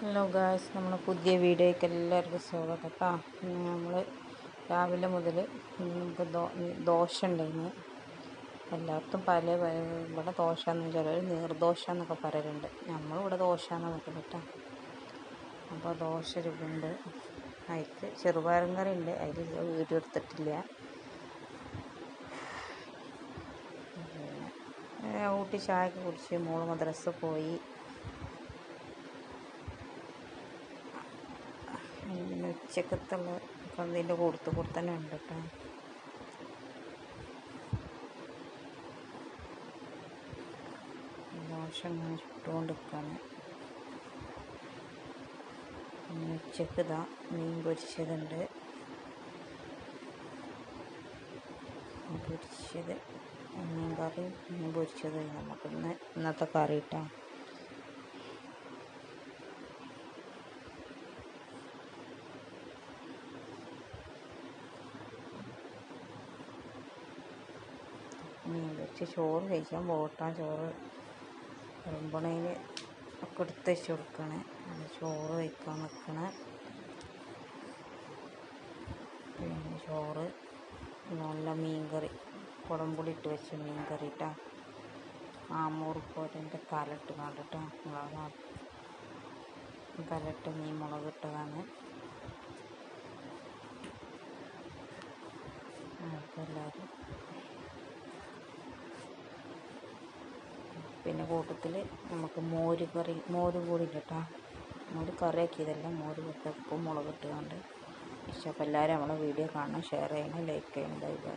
Hello guys നമ്മൾ പുതിയ വീഡിയോയ്ക്ക് എല്ലാവർക്കും സ്വാഗതം കേട്ടോ. നമ്മൾ രാവിലെ മുതൽ നമുക്ക് ദോശ ഉണ്ടായിരുന്നു. എല്ലാവർക്കും പല ഇവിടെ ദോശ എന്ന് ചിലർ നീർദോശ എന്നൊക്കെ പറയലുണ്ട്. നമ്മളിവിടെ ദോശ എന്ന് നോക്കുന്നത് കേട്ടോ. അപ്പോൾ ദോശ രൂപയുണ്ട് അതിക്ക് ചെറുപയറും കറി ഉണ്ട്. അതിൽ വീഡിയോ എടുത്തിട്ടില്ല. ഊട്ടി ചായയൊക്കെ കുടിച്ച് മോൾ മദ്രസ് പോയി. പിന്നെ ഉച്ചക്കത്തുള്ള ഇതിന്റെ കൊടുത്ത് കൂടെ തന്നെ ഉണ്ട് കേട്ടോ. ദോശ ഇങ്ങനെ ചുട്ടുകൊണ്ട് നിൽക്കുകയാണ് ഉച്ചയ്ക്ക് ഇതാ മീൻ പൊരിച്ചതുണ്ട്. പൊരിച്ചത് മീൻ കറി മീൻ പൊരിച്ചത് നമുക്ക് ഇന്ന് ഇന്നത്തെ കറി ഇട്ടാ. പൊരിച്ച് ചോറ് കഴിക്കാൻ പോട്ടാ ചോറ് വിളമ്പണയിൽ ഒക്കെ എടുത്ത് വെച്ച് കൊടുക്കണേ. ചോറ് വയ്ക്കാൻ നിൽക്കണ പിന്നെ ചോറ് നല്ല മീൻകറി കുടംപുളി ഇട്ട് വെച്ച മീൻ കറി ഇട്ടാ ആമൂർ കണ്ടിട്ടോ തലയിട്ട് മീൻ മുളക് ഇട്ടതാണ്. എല്ലാവരും പിന്നെ കൂട്ടത്തിൽ നമുക്ക് മോര് കറി മോര് കൂടി കേട്ടോ മോര് കറി ആക്കിയതല്ല മോര് വെക്കുക ഉപ്പും മുളക് ഇട്ടുകൊണ്ട്. പക്ഷേ എല്ലാവരും നമ്മളെ വീഡിയോ കാണണം ഷെയർ ചെയ്യണം ലൈക്ക് ചെയ്യണം ബൈ ബൈ.